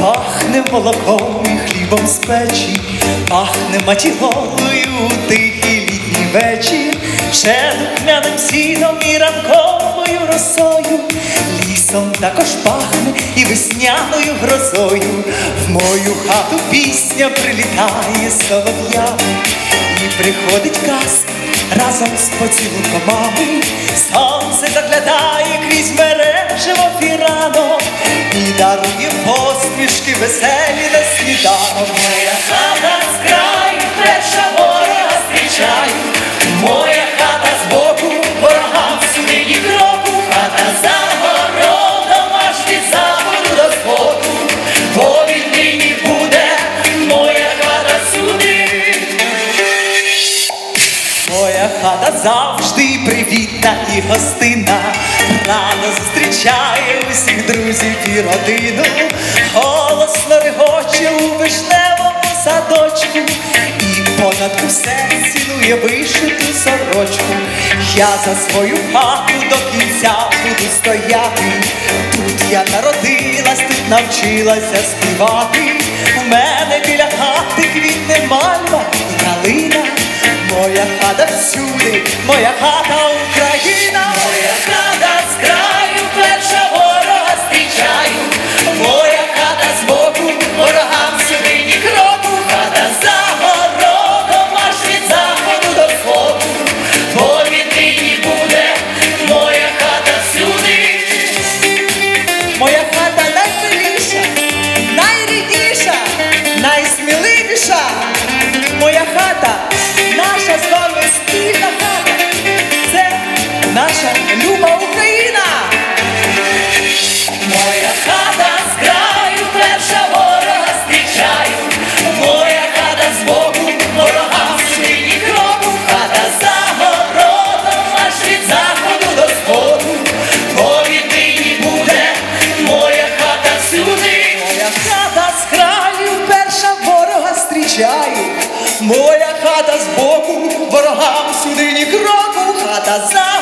пахне молоком і хлібом з печі, пахне матігою у тихий літній вечір, ще духмяним сіном і ранковою росою, лісом також пахне і весняною грозою. В мою хату пісня прилітає солов'я, і приходить казка разом з поцілунками. Сонце заглядає крізь мережево фірано і дарує посмішки веселі на сніданок. Моя хата з краю, перша ворога зустрічаю, хата завжди привітна і гостинна, рано зустрічає усіх друзів і родину, голосно регоче у вишневому садочку, і понад усе цінує вишиту сорочку. Я за свою хату до кінця буду стояти. Тут я народилась, тут навчилася співати. У мене біля хати квітне мальва. Моя хата всюди, моя люба Україна. Моя хата з краю, перша ворога зустрічаю. Моя хата збоку, ворогам сюди ні кроку. Хата за городом, аж від заходу до сходу. Бо буде моя хата всюди. Моя хата з краю, перша ворога зустрічаю. Моя хата збоку, ворогам сюди ні кроку. Хата за